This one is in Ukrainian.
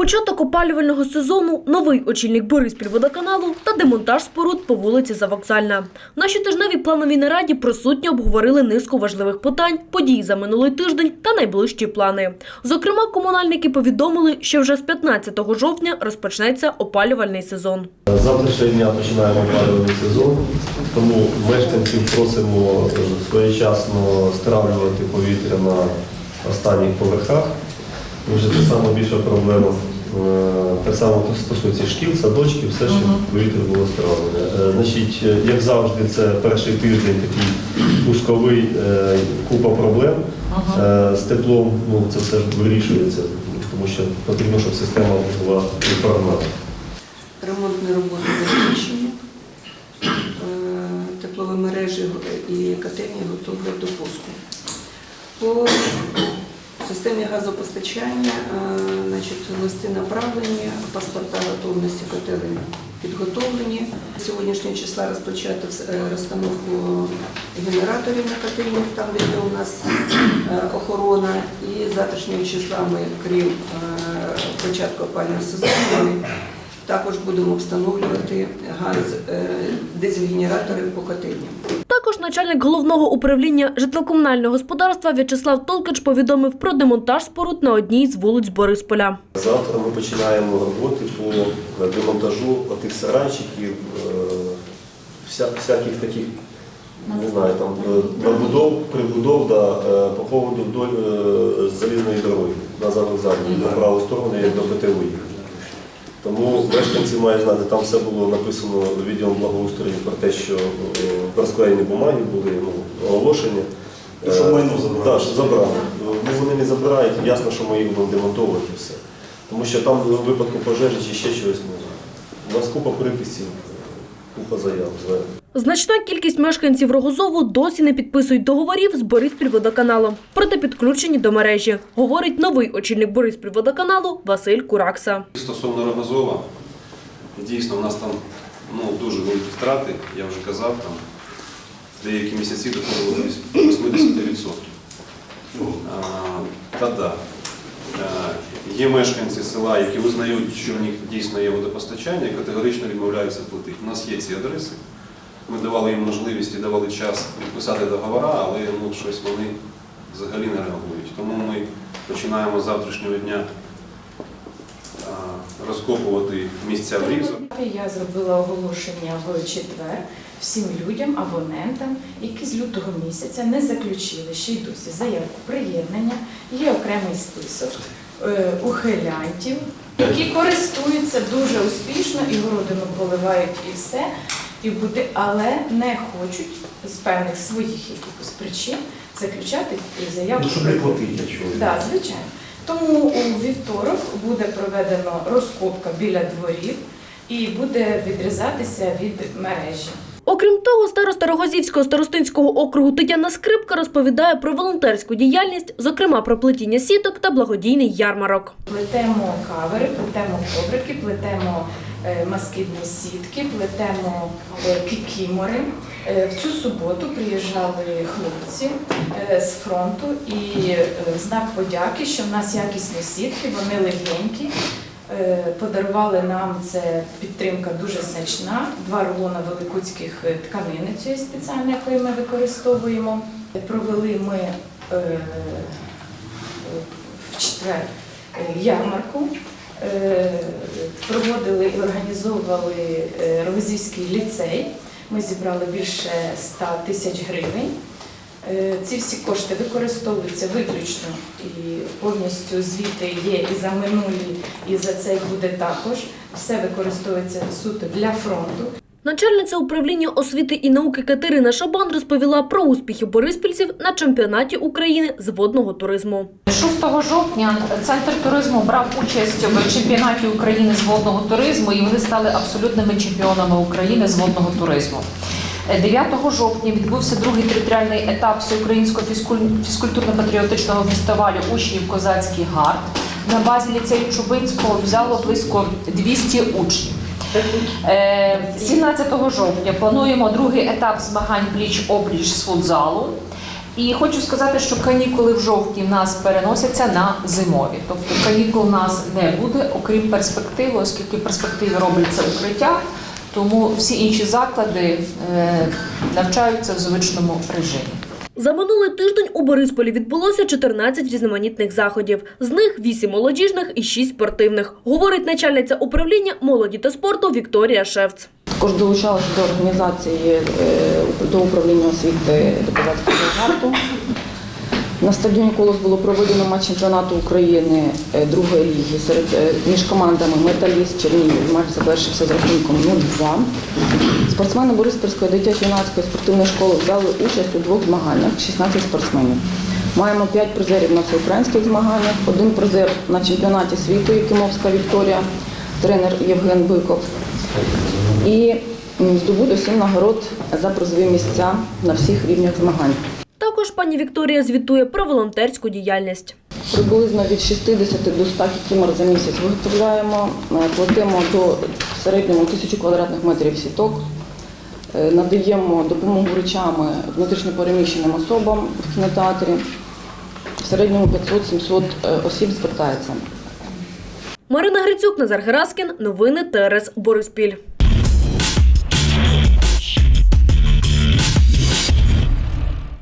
Початок опалювального сезону, новий очільник Бориспільводоканалу та демонтаж споруд по вулиці Завокзальна. На щотижневій плановій нараді присутні обговорили низку важливих питань, подій за минулий тиждень та найближчі плани. Зокрема, комунальники повідомили, що вже з 15 жовтня розпочнеться опалювальний сезон. Завтрашнього дня починаємо опалювальний сезон, тому мешканців просимо е, своєчасно стравлювати повітря на останніх поверхах. Вже це саме більша проблема. Е, Так само стосується шкіл, садочків, все, щоб повітря було стравлене. Е, Значить, е, як завжди, це перший тиждень такий пусковий, купа проблем. З теплом ну, це все ж вирішується, тому що потрібно, щоб система була відправна. Ремонтні роботи закінчені. Теплові мережі і котельні готові до пуску. По системі газопостачання е, значить, листи направлені, паспорта готовності котелень підготовлені. З Сьогоднішнього числа розпочати е, розстановку генераторів на котельнях, там де є у нас е, охорона. І з завтрашнього числа ми, крім початку опалювального сезону, також будемо встановлювати газ, дизель-генератори по котельням. Начальник головного управління житлокомунального господарства В'ячеслав Толкач повідомив про демонтаж споруд на одній з вулиць Борисполя. Завтра ми починаємо роботи по демонтажу тих сарайчиків, е, всяких таких, не знаю, там е, набудов, прибудов да, е, по поводу вдоль е, залізної дороги на завокзальній, на праву сторону, як до ПТУ. Тому мешканці мають знати, там все було написано відділом благоустрою про те, що е, розклеєні бумаги були, ну, оголошення. І що майно Е, забрали. Так, що забрали. Ну, вони не забирають, ясно, що ми їх будемо демонтовувати і все. Тому що там в випадку пожежі чи ще щось не У нас купа приписів, купа заяв. Значна кількість мешканців Рогозову досі не підписують договорів з Бориспільводоканалом, проте підключені до мережі, говорить новий очільник Бориспільводоканалу Василь Куракса. Стосовно Рогозова, дійсно, у нас там ну, дуже великі втрати, я вже казав, там деякі місяці доходило до 80%. А, Та да. Е, Є мешканці села, які визнають, що в них дійсно є водопостачання і категорично відмовляються платити. У нас є ці адреси. Ми давали їм можливість і давали час підписати договори, але ну, щось вони взагалі не реагують. Тому ми починаємо з завтрашнього дня розкопувати місця врізу. Я зробила оголошення в четвер всім людям, абонентам, які з лютого місяця не заключили ще й досі заявку приєднання. Є окремий список е, ухилянтів, які користуються дуже успішно і городину поливають і все, і буде, але не хочуть з певних своїх якихось причин заключати заявку. Ну, щоб не платити, я чую. Так, звичайно. Тому у вівторок буде проведено розкопка біля дворів і буде відрізатися від мережі. Окрім того, староста Рогозівського старостинського округу Тетяна Скрипка розповідає про волонтерську діяльність, зокрема про плетіння сіток та благодійний ярмарок. Плетемо кавери, плетемо коврики, плетемо е, москітні сітки, плетемо е, кікімори. Е, В цю суботу приїжджали хлопці з фронту і знак подяки, що в нас якісні сітки, вони легенькі. Подарували нам це підтримка дуже значна. Два рулона великутських е, тканини цієї спеціальної, якої ми використовуємо. Провели ми в четвер ярмарку. Проводили і організовували е, Рогозівський ліцей. Ми зібрали більше 100 тисяч гривень. Е, Ці всі кошти використовуються виключно і повністю звіти є і за минулі, і за цей буде також. Все використовується суто для фронту. Начальниця управління освіти і науки Катерина Шабан розповіла про успіхи бориспільців на чемпіонаті України з водного туризму. 6 жовтня центр туризму брав участь в чемпіонаті України з водного туризму, і вони стали абсолютними чемпіонами України з водного туризму. Е, 9 жовтня відбувся другий територіальний етап всеукраїнського фізкультурно-патріотичного фестивалю учнів Козацький гард. На базі ліцею Чубинського взяло близько 200 учнів. Е, 17 жовтня плануємо другий етап змагань пліч-опліч з футзалу. І хочу сказати, що канікули в жовтні в нас переносяться на зимові. Тобто канікул в нас не буде, окрім перспективи, оскільки в перспективі робиться укриття, тому всі інші заклади е, навчаються в звичному режимі. За минулий тиждень у Борисполі відбулося 14 різноманітних заходів. З них 8 молодіжних і 6 спортивних, говорить начальниця управління молоді та спорту Вікторія Шевц. Також долучалася до організації е, до управління освіти депутатського гарту. На стадіоні Колос було проведено матч чемпіонату України е, другої ліги серед е, між командами Металіст Чернігів. Матч завершився з рахунком 0-2. Спортсмени Бориспільської дитячо-юнацької спортивної школи взяли участь у двох змаганнях 16 спортсменів. Маємо 5 призерів на всеукраїнських змаганнях, один призер на чемпіонаті світу Якимовська Вікторія, тренер Євген Биков і здобуду сім нагород за призові місця на всіх рівнях змагань. Пані Вікторія звітує про волонтерську діяльність. Приблизно від 60 до 100 кікімор за місяць виготовляємо, Е, платимо до в середньому 1000 квадратних метрів сіток, Е, надаємо допомогу речами внутрішньопереміщеним особам в кінотеатрі. В середньому 500-700 е, осіб звертається. Марина Грицюк, Назар Гераскін. Новини ТРС Бориспіль.